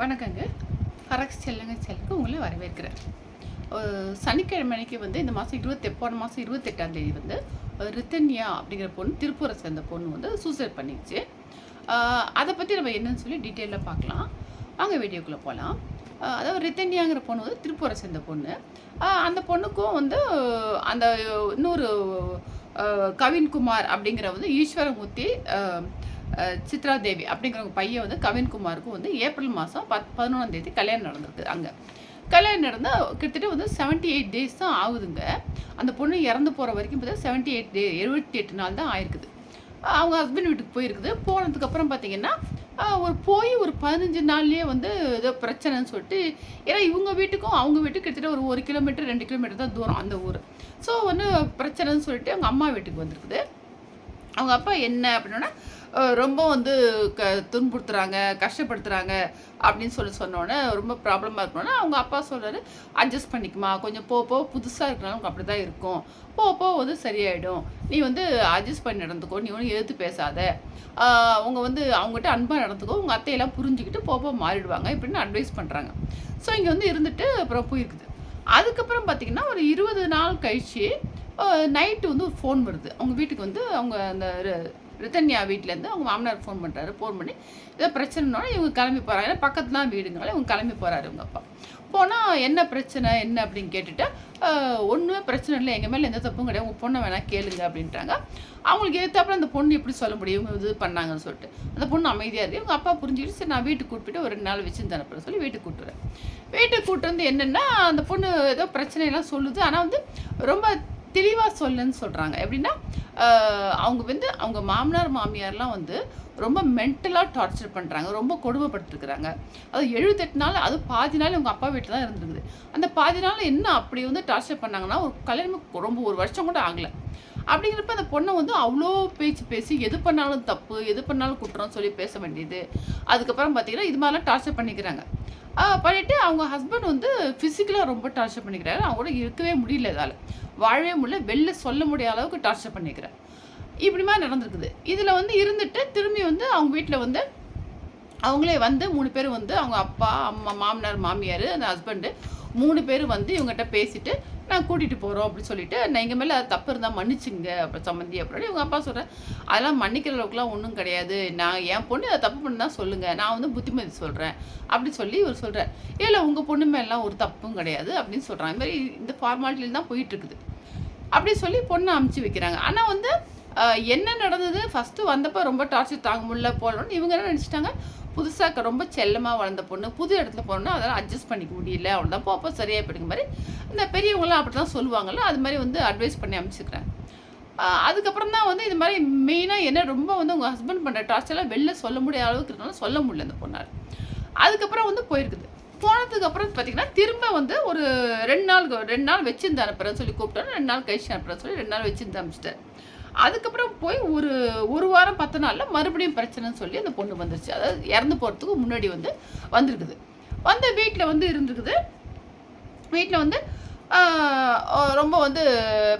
வணக்கங்க. ஃபரக்ஸ் செல்லுங்க செல்லுக்கு உங்களை வரவேற்கிறேன். சனிக்கிழமைக்கு சனிக்கிழமை வந்து இந்த மாதம் இருபத்தி போன மாதம் இருபத்தெட்டாம் தேதி வந்து ரித்தன்யா அப்படிங்கிற பொண்ணு திருப்பூரை சேர்ந்த பொண்ணு வந்து சூசைட் பண்ணிடுச்சு. அதை பற்றி நம்ம என்னன்னு சொல்லி டீட்டெயிலாக பார்க்கலாம். வாங்க வீடியோக்குள்ளே போகலாம் அதாவது ரித்தன்யாங்கிற பொண்ணு வந்து திருப்பூரை சேர்ந்த பொண்ணு. அந்த பொண்ணுக்கும் வந்து அந்த இன்னொரு கவின்குமார் அப்படிங்கிற வந்து ஈஸ்வரமூர்த்தி சித்ரா தேவி அப்படிங்கிறவங்க பையன் வந்து கவின்குமாருக்கும் வந்து ஏப்ரல் மாதம் பத் பதினொன்றாம் தேதி கல்யாணம் நடந்திருக்கு அங்கே. கல்யாணம் நடந்தால் கிட்டத்தட்ட வந்து செவன்ட்டி எயிட் டேஸ் தான் ஆகுதுங்க. அந்த பொண்ணு இறந்து போகிற வரைக்கும் பார்த்தா செவன்ட்டி எயிட் டே எழுபத்தி எட்டு நாள் தான் ஆயிருக்குது. அவங்க ஹஸ்பண்ட் வீட்டுக்கு போயிருக்குது. போனதுக்கப்புறம் பார்த்தீங்கன்னா ஒரு போய் ஒரு பதினஞ்சு நாள்லேயே வந்து ஏதோ பிரச்சனைன்னு சொல்லிட்டு ஏன்னா இவங்க வீட்டுக்கும் அவங்க வீட்டுக்கு கிட்டத்தட்ட ஒரு ஒரு கிலோமீட்டர் ரெண்டு கிலோமீட்டர் தான் தூரம் அந்த ஊர். ஸோ வந்து பிரச்சனைன்னு சொல்லிட்டு அவங்க அம்மா வீட்டுக்கு வந்திருக்குது. அவங்க அப்பா என்ன அப்படின்னா ரொம்ப வந்து க துன்புறுத்துறாங்க கஷ்டப்படுத்துகிறாங்க அப்படின்னு சொல்லி சொன்னோன்னே ரொம்ப ப்ராப்ளமாக இருக்கணும்னா அவங்க அப்பா சொல்கிறாரு அட்ஜஸ்ட் பண்ணிக்குமா கொஞ்சம் போ போ புதுசாக இருக்கனாலும் அப்படி தான் இருக்கும். போ போ வந்து சரியாயிடும். நீ வந்து அட்ஜஸ்ட் பண்ணி நடந்துக்கோ நீ ஒன்றும் எதிர்த்து பேசாத. அவங்க வந்து அவங்ககிட்ட அன்பாக நடந்துக்கோ உங்கள் அத்தையெல்லாம் புரிஞ்சுக்கிட்டு போ போ மாறிடுவாங்க இப்படின்னு அட்வைஸ் பண்ணுறாங்க ஸோ இங்கே வந்து இருந்துட்டு அப்புறம் போயிருக்குது. அதுக்கப்புறம் பார்த்திங்கன்னா ஒரு இருபது நாள் கழிச்சு நைட்டு வந்து ஒரு ஃபோன் வருது. அவங்க வீட்டுக்கு வந்து அவங்க அந்த ரித்தன்யா வீட்டிலேருந்து அவங்க மாமனார் ஃபோன் பண்ணுறாரு ஃபோன் பண்ணி ஏதோ பிரச்சனைனால இவங்க கிளம்பி போகிறாங்க ஏன்னா பக்கத்துல தான் வீடுங்கனால இவங்க கிளம்பி போகிறாரு இவங்க அப்பா. போனால் என்ன பிரச்சனை? என்ன? அப்படின்னு கேட்டுட்டு ஒன்றுமே பிரச்சனை இல்லை. எங்கள் மேலே எந்த தப்பும் கிடையாது. உங்கள் பொண்ணை வேணால் கேளுங்க. அப்படின்ட்டாங்க அவங்களுக்கு எதிர்த்தாப்புல அந்த பொண்ணு எப்படி சொல்ல முடியும்? இவங்க இது பண்ணாங்கன்னு சொல்லிட்டு. அந்த பொண்ணு அமைதியாக இருக்குது இவங்க அப்பா புரிஞ்சுக்கிட்டு சரி நான் வீட்டுக்கு கூப்பிட்டு ஒரு ரெண்டு நாள் வச்சு தரப்புற சொல்லி வீட்டுக்கு கூப்பிட்டுறேன் வீட்டுக்கு கூப்பிட்டு வந்து என்னென்னா அந்த பொண்ணு ஏதோ பிரச்சனையெல்லாம் சொல்லுது. ஆனால் வந்து ரொம்ப தெளிவாக சொல்லுன்னு சொல்கிறாங்க எப்படின்னா அவங்க வந்து அவங்க மாமனார் மாமியார்லாம் வந்து ரொம்ப மென்டலாக டார்ச்சர் பண்ணுறாங்க ரொம்ப கொடுமைப்படுத்திருக்கிறாங்க. அது எழுபத்தெட்டு நாள் அது பாதி நாள் இவங்க அப்பா வீட்டில் தான் இருந்திருக்குது. அந்த பாதி நாள் என்ன அப்படி வந்து டார்ச்சர் பண்ணாங்கன்னா ஒரு கல்யாணம் ரொம்ப ஒரு வருஷம் கூட ஆகலை. அப்படிங்கிறப்ப அந்த பொண்ணை வந்து அவ்வளோ பேச்சு பேசி எது பண்ணாலும் தப்பு எது பண்ணாலும் குற்றம் சொல்லி பேச வேண்டியது. அதுக்கப்புறம் பார்த்தீங்கன்னா இது மாதிரிலாம் டார்ச்சர் பண்ணிக்கிறாங்க. பண்ணிவிட்டு அவங்க ஹஸ்பண்ட் வந்து ஃபிசிக்கலாக ரொம்ப டார்ச்சர் பண்ணிக்கிறாரு. அவங்களோட இருக்கவே முடியல இதால். வாழவே முடியல வெளில சொல்ல முடியாத அளவுக்கு டார்ச்சர் பண்ணிக்கிறேன் இப்படி மாதிரி நடந்திருக்குது. இதில் வந்து இருந்துட்டு திரும்பி வந்து அவங்க வீட்டில் வந்து அவங்களே வந்து மூணு பேர் வந்து அவங்க அப்பா அம்மா மாமனார் மாமியார் அந்த ஹஸ்பண்டு மூணு பேர் வந்து இவங்ககிட்ட பேசிட்டு நான் கூட்டிகிட்டு போகிறோம் அப்படின்னு சொல்லிட்டு நான் எங்கள் மேலே தப்பு இருந்தால் மன்னிச்சுங்க அப்புறம் சம்மந்தி அப்படின்னு இவங்க அப்பா சொல்கிறேன் அதெல்லாம் மன்னிக்கிற அளவுக்குலாம் ஒன்றும் கிடையாது. நான் என் பொண்ணு அதை தப்பு பண்ணால் சொல்லுங்கள் நான் வந்து புத்திமதி சொல்கிறேன் அப்படி சொல்லி இவர் சொல்கிறார் இல்லை உங்கள் பொண்ணு மேலாம் ஒரு தப்பும் கிடையாது அப்படின்னு சொல்கிறாங்க இது மாதிரி இந்த ஃபார்மாலிட்டியில் தான் போயிட்டுருக்குது அப்படி சொல்லி பொண்ணை அமுச்சு வைக்கிறாங்க. ஆனால் வந்து என்ன நடந்தது? ஃபஸ்ட்டு வந்தப்போ ரொம்ப டார்ச்சர் தாங்க முடியல போகலன்னு இவங்க என்ன நினச்சிட்டாங்க? புதுசாக ரொம்ப செல்லமாக வளர்ந்த பொண்ணு புது இடத்துல போனோம்னா அதெல்லாம் அட்ஜஸ்ட் பண்ணிக்க முடியல அவ்வளோதான் போப்போ சரியாக போயிடுங்க மாதிரி. இந்த பெரியவங்களாம் அப்படி தான் சொல்லுவாங்கல்ல அது மாதிரி வந்து அட்வைஸ் பண்ணி அமைச்சிக்கிறேன் அதுக்கப்புறம் தான் வந்து இது மாதிரி மெயினாக என்ன ரொம்ப வந்து உங்கள் ஹஸ்பண்ட் பண்ணுற டார்ச்சர்லாம் வெளில சொல்ல முடியாத அளவுக்கு இருந்தாலும் சொல்ல முடியல அந்த பொண்ணால். அதுக்கப்புறம் வந்து போயிருக்குது. போனதுக்கப்புறம் பார்த்தீங்கன்னா திரும்ப வந்து ஒரு ரெண்டு நாள் ரெண்டு நாள் வச்சிருந்து அனுப்புறேன்னு சொல்லி கூப்பிட்டோம் ரெண்டு நாள் கழிச்சு அனுப்புறேன்னு சொல்லி ரெண்டு நாள் வச்சிருந்து அனுப்பிச்சிட்டேன் அதுக்கப்புறம் போய் ஒரு ஒரு வாரம் பத்து நாளில் மறுபடியும் பிரச்சனைன்னு சொல்லி அந்த பொண்ணு வந்துருச்சு. அதாவது இறந்து போகிறதுக்கு முன்னாடி வந்து வந்திருக்குது. வந்த வீட்டில் வந்து இருந்திருக்குது. வீட்டில் வந்து ரொம்ப வந்து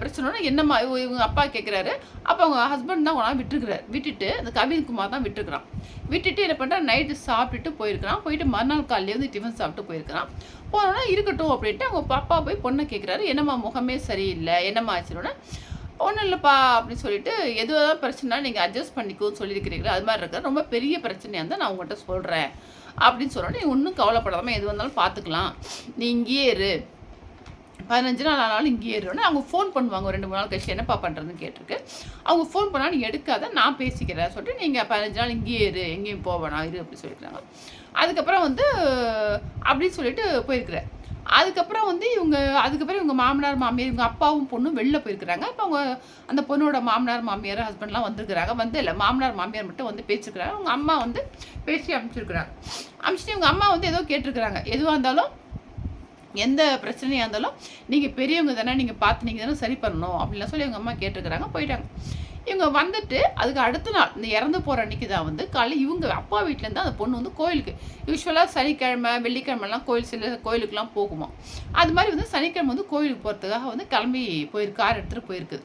பிரச்சனைனா என்னம்மா இவங்க அப்பா கேட்குறாரு அப்போ அவங்க ஹஸ்பண்ட் தான் கொண்டாந்து விட்டுருக்குறாரு. விட்டுட்டு அந்த கவின்குமார் தான் விட்டுருக்குறான். விட்டுட்டு என்ன பண்ணுறா நைட்டு சாப்பிட்டுட்டு போயிருக்கிறான். போயிட்டு மறுநாள் காலையில வந்து டிஃபன் சாப்பிட்டு போயிருக்கிறான். போனோன்னா இருக்கட்டும் அப்படின்ட்டு அவங்க பாப்பா போய் பொண்ணை கேட்குறாரு என்னம்மா முகமே சரியில்லை. என்னம்மா ஆச்சுன்னா. ஒன்றும் இல்லைப்பா அப்படின்னு சொல்லிட்டு எதுவாக பிரச்சனை நீங்கள் அட்ஜஸ்ட் பண்ணிக்கோன்னு சொல்லியிருக்கிறீங்களா அது மாதிரி இருக்கிற ரொம்ப பெரிய பிரச்சனையாக இருந்தால் நான் உங்கள்கிட்ட சொல்கிறேன் அப்படின்னு சொன்னோன்னே நீ ஒன்றும் கவலைப்படாமல் எது வந்தாலும் பார்த்துக்கலாம் நீ இங்கேயே இரு. பதினஞ்சு நாள் ஆனாலும் இங்கேயே இருன்னு அவங்க ஃபோன் பண்ணுவாங்க. ரெண்டு மூணு நாள் கழிச்சு என்னப்பா பண்ணுறதுன்னு கேட்டிருக்கு. அவங்க ஃபோன் பண்ணால் நீ எடுக்காத நான் பேசிக்கிறேன் சொல்லிட்டு நீங்கள் பதினஞ்சு நாள் இங்கேயே இரு எங்கேயும் போவேணா இரு அப்படின்னு சொல்லியிருக்காங்க அதுக்கப்புறம் வந்து அப்படின்னு சொல்லிட்டு போயிருக்கிறேன். அதுக்கப்புறம் வந்து இவங்க அதுக்கப்புறம் இவங்க மாமனார் மாமியார் இவங்க அப்பாவும் பொண்ணும் வெளில போயிருக்கிறாங்க. அப்போ அவங்க அந்த பொண்ணோட மாமனார் மாமியார் ஹஸ்பண்ட்லாம் வந்திருக்கிறாங்க. வந்து இல்லை மாமனார் மாமியார் மட்டும் வந்து பேசிருக்கிறாங்க அவங்க அம்மா வந்து பேசி அனுப்பிச்சிருக்கிறாங்க. அனுப்பிச்சிட்டு இவங்க அம்மா வந்து ஏதோ கேட்டிருக்கிறாங்க. எதுவாக இருந்தாலும் எந்த பிரச்சனையாக இருந்தாலும் நீங்கள் பெரியவங்க தானே நீங்கள் பார்த்து நீங்கள் தானே சரி பண்ணணும் அப்படின்லாம் சொல்லி அவங்க அம்மா கேட்டிருக்கிறாங்க. போயிட்டாங்க. இவங்க வந்துட்டு அதுக்கு அடுத்த நாள் இந்த இறந்து போகிற அன்னைக்கு தான் வந்து காலையில் இவங்க அப்பா வீட்டிலேருந்து அந்த பொண்ணு வந்து கோயிலுக்கு. யூஸ்வலாக சனிக்கிழமை வெள்ளிக்கிழமெல்லாம் கோயில் சில கோயிலுக்குலாம் போகுமா. அது மாதிரி வந்து சனிக்கிழமை வந்து கோயிலுக்கு போகிறதுக்காக வந்து கிளம்பி போயிருக்கு கார் எடுத்துகிட்டு போயிருக்குது.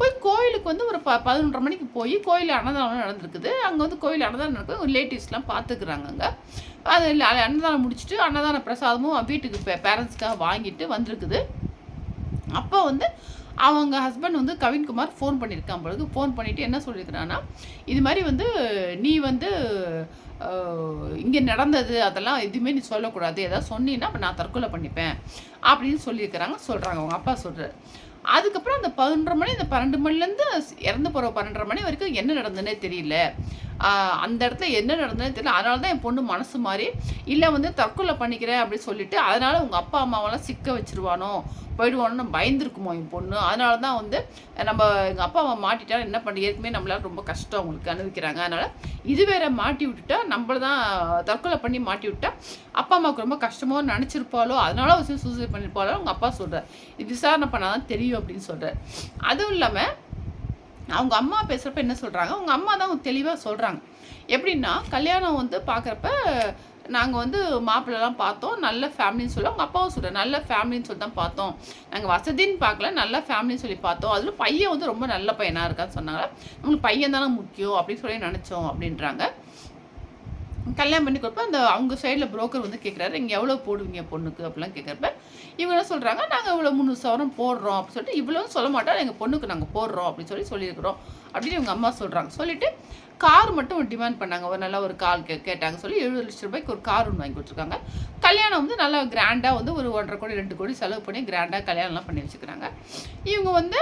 போய் கோயிலுக்கு வந்து ஒரு ப பதினொன்றரை மணிக்கு போய் கோயில் அன்னதானம் நடந்திருக்குது. அங்கே வந்து கோயில் அன்னதானம் நடக்குது. ரிலேட்டிவ்ஸ்லாம் பார்த்துக்குறாங்க அங்கே. அது அன்னதானம் முடிச்சுட்டு அன்னதான பிரசாதமும் வீட்டுக்கு பே பேரண்ட்ஸ்க்காக வாங்கிட்டு வந்திருக்குது. அப்போ வந்து அவங்க ஹஸ்பண்ட் வந்து கவின்குமார் ஃபோன் பண்ணியிருக்கான் பொழுது ஃபோன் பண்ணிவிட்டு என்ன சொல்லியிருக்கிறான்னா இது மாதிரி வந்து நீ வந்து இங்கே நடந்தது அதெல்லாம் எதுவுமே நீ சொல்லக்கூடாது. ஏதாவது சொன்னீங்கன்னா நான் தற்கொலை பண்ணிப்பேன். அப்படின்னு சொல்லியிருக்கிறாங்க சொல்கிறாங்க அவங்க அப்பா சொல்கிறார் அதுக்கப்புறம் அந்த பதினொன்றரை மணி அந்த பன்னெண்டு மணிலேருந்து இறந்து போகிற பன்னெண்டரை மணி வரைக்கும் என்ன நடந்ததுன்னே தெரியல. அந்த இடத்துல என்ன நடந்ததுன்னு தெரியல. அதனால தான் என் பொண்ணு மனசு மாதிரி இல்லை வந்து தற்கொலை பண்ணிக்கிறேன் அப்படின்னு சொல்லிட்டு அதனால் உங்கள் அப்பா அம்மாவெல்லாம் சிக்க வச்சிருவானோ போயிடுவானோன்னு பயந்துருக்குமோ என் பொண்ணு. அதனால தான் வந்து நம்ம எங்கள் அப்பா அம்மா மாட்டிட்டா என்ன பண்ணி ஏற்கனவே நம்மளால் ரொம்ப கஷ்டம் அவங்களுக்கு அனுபவிக்கிறாங்க. அதனால் இது வேற மாட்டி விட்டுட்டா நம்மள தான் தற்கொலை பண்ணி மாட்டி விட்டா அப்பா அம்மாவுக்கு ரொம்ப கஷ்டமோ நினச்சிருப்பாளோ அதனால வச்சு சூசைட் பண்ணியிருப்பாளோ அவங்க அப்பா சொல்கிறார் இது விசாரணை பண்ணாதான் தெரியும் அப்படின்னு சொல்கிறார் அதுவும் இல்லாமல் அவங்க அம்மா பேசுகிறப்ப என்ன சொல்கிறாங்க அவங்க அம்மா தான் தெளிவாக சொல்கிறாங்க எப்படின்னா கல்யாணம் வந்து பார்க்குறப்ப நாங்கள் வந்து மாப்பிள்ளலாம் பார்த்தோம் நல்ல ஃபேமிலின்னு சொல்லி அவங்க அப்பாவும் சொல்கிறார் நல்ல ஃபேமிலின்னு சொல்லி தான் பார்த்தோம். நாங்கள் வசதின்னு பார்க்கல நல்ல ஃபேமிலின்னு சொல்லி பார்த்தோம். அதில் பையன் வந்து ரொம்ப நல்ல பையனாக இருக்கான்னு சொன்னாங்க. நம்மளுக்கு பையன் தானே முக்கியம் அப்படின்னு சொல்லி நினச்சோம் அப்படின்றாங்க. கல்யாணம் பண்ணி கொடுப்ப அந்த அவங்க சைடில் புரோக்கர் வந்து கேட்குறாரு இங்கே எவ்வளோ போடுவீங்க பொண்ணுக்கு? அப்படிலாம் கேட்குறப்ப இவங்க என்ன சொல்கிறாங்க நாங்கள் இவ்வளோ முந்நூறு சவரம் போடுறோம் அப்படின்னு சொல்லிட்டு இவ்வளோ சொல்ல மாட்டோம் எங்கள் பொண்ணுக்கு நாங்கள் போடுறோம் அப்படின்னு சொல்லி சொல்லியிருக்கிறோம் அப்படின்னு இவங்க அம்மா சொல்கிறாங்க சொல்லிட்டு கார் மட்டும் டிமாண்ட் பண்ணாங்க. ஒரு நல்ல ஒரு கால் கே கேட்டாங்க. சொல்லி எழுபது லட்ச ரூபாய்க்கு ஒரு கார் ஒன்று வாங்கி கொடுத்துருக்காங்க. கல்யாணம் வந்து நல்லா கிராண்டாக வந்து ஒரு ஒன்றரை கோடி ரெண்டு கோடி செலவு பண்ணி கிராண்டாக கல்யாணம்லாம் பண்ணி வச்சுக்கிறாங்க. இவங்க வந்து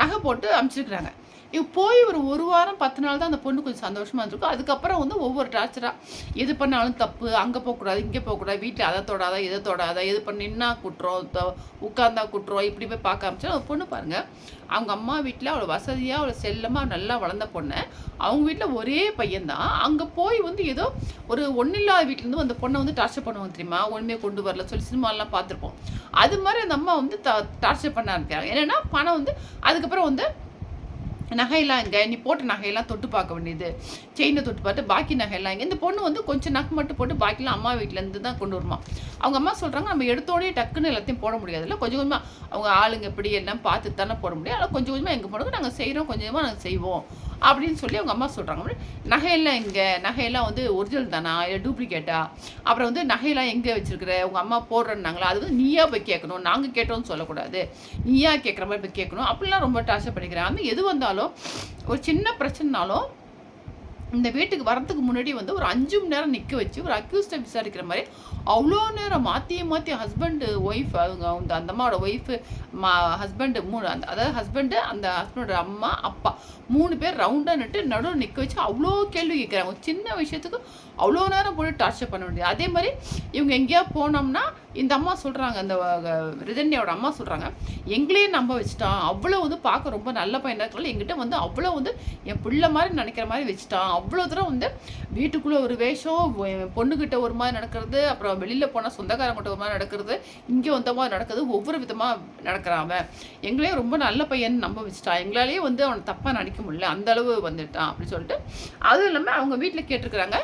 நகை போட்டு அமைச்சிருக்கிறாங்க இவ போய் ஒரு ஒரு வாரம் பத்து நாள் தான் அந்த பொண்ணு கொஞ்சம் சந்தோஷமாக இருந்திருக்கும். அதுக்கப்புறம் வந்து ஒவ்வொரு டார்ச்சராக எது பண்ணாலும் தப்பு அங்கே போகக்கூடாது இங்கே போகக்கூடாது வீட்டில் அதை தொடாத இதை தொடாத எது பண்ணின்னா குட்டுறோம் உட்காந்தா குட்டுறோம் இப்படி போய் பார்க்க ஆரம்பிச்சா அந்த பொண்ணு பாருங்கள் அவங்க அம்மா வீட்டில் அவ்வளோ வசதியாக அவ்வளோ செல்லமாக நல்லா வளர்ந்த பொண்ணு. அவங்க வீட்டில் ஒரே பையன்தான் அங்கே போய் வந்து ஏதோ ஒரு ஒன்றில்லாத வீட்டிலேருந்து அந்த பொண்ணை வந்து டார்ச்சர் பண்ணுவாங்க தெரியுமா? ஒன்றுமே கொண்டு வரல சொல்லி சினிமாலாம் பார்த்துருப்போம். அது மாதிரி அந்த அம்மா வந்து டார்ச்சர் பண்ண ஆரம்பிக்கிறாங்க. என்னென்னா பணம் வந்து அதுக்கப்புறம் வந்து நகையெல்லாம் இங்கே நீ போட்ட நகையெல்லாம் தொட்டு பார்க்க வேண்டியது. செயினை தொட்டு பார்த்து பாக்கி நகையெல்லாம் இங்கே. இந்த பொண்ணு வந்து கொஞ்சம் நகை மட்டும் போட்டு பாக்கிலாம் அம்மா வீட்டிலேருந்து தான் கொண்டு வருமா? அவங்க அம்மா சொல்கிறாங்க நம்ம எடுத்தோடனே டக்குன்னு எல்லாத்தையும் போட முடியாதுல்ல கொஞ்சம் கொஞ்சமாக அவங்க ஆளுங்க எப்படி எல்லாம் பார்த்து தானே போட முடியும். அதனால் கொஞ்சம் கொஞ்சமாக எங்கள் பொண்ணுக்கு நாங்கள் செய்கிறோம் கொஞ்சம் கொஞ்சமாக நாங்கள் செய்வோம். அப்படின்னு சொல்லி அவங்க அம்மா சொல்கிறாங்க நகையெல்லாம் எங்கே? நகையெல்லாம் வந்து ஒரிஜினல் தானா? இல்லை டூப்ளிகேட்டா அப்புறம் வந்து நகையெல்லாம் எங்கே வச்சுருக்குற? உங்கள் அம்மா போடுறேன்னாங்களா? அது வந்து நீயா போய் கேட்கணும். நாங்கள் கேட்டோம்னு சொல்லக்கூடாது. நீயா கேட்குற மாதிரி போய் கேட்கணும். அப்படிலாம் ரொம்ப டார்ச்சர் பண்ணிக்கிறேன் அந்த எது வந்தாலும் ஒரு சின்ன பிரச்சனைனாலும் இந்த வீட்டுக்கு வரத்துக்கு முன்னாடி வந்து ஒரு அஞ்சு மணி நேரம் நிற்க வச்சு ஒரு அக்யூஸ்டை விசாரிக்கிற மாதிரி அவ்வளோ நேரம் மாற்றி மாற்றி ஹஸ்பண்டு ஒய்ஃப் அவங்க அந்த அந்த அம்மாவோட ஒய்ஃபு மா ஹஸ்பண்டு மூணு அந்த அதாவது ஹஸ்பண்டு அந்த ஹஸ்பண்டோட அம்மா அப்பா மூணு பேர் ரவுண்டாக நிட்டு நடுவில் நிற்க வச்சு அவ்வளோ கேள்வி கேட்குறாங்க சின்ன விஷயத்துக்கு அவ்வளோ நேரம் போட்டு டார்ச்சர் பண்ண முடியாது அதே மாதிரி இவங்க எங்கேயா போனோம்னா இந்த அம்மா சொல்கிறாங்க அந்த ரிதன்யாவோட அம்மா சொல்கிறாங்க எங்களையே நம்ப வச்சுட்டான். அவ்வளோ வந்து பார்க்க ரொம்ப நல்ல பையனாக இருக்கலாம் எங்கிட்ட வந்து அவ்வளோ வந்து என் பிள்ளை மாதிரி நினைக்கிற மாதிரி வச்சுட்டான். அவ்வளோ தூரம் வந்து வீட்டுக்குள்ளே ஒரு வேஷம் என் பொண்ணுக்கிட்ட ஒரு மாதிரி நடக்கிறது அப்புறம் வெளியில் போனால் சொந்தக்காரங்கிட்ட ஒரு மாதிரி நடக்கிறது இங்கே வந்த மாதிரி நடக்கிறது ஒவ்வொரு விதமாக நடக்கிறான் அவன். எங்களையே ரொம்ப நல்ல பையன் நம்ப வச்சுட்டான். எங்களாலேயே வந்து அவனை தப்பாக நினைக்க முடியல. அந்த அளவு வந்துட்டான். அப்படின்னு சொல்லிட்டு அதுவும் இல்லாமல் அவங்க வீட்டில் கேட்டிருக்கிறாங்க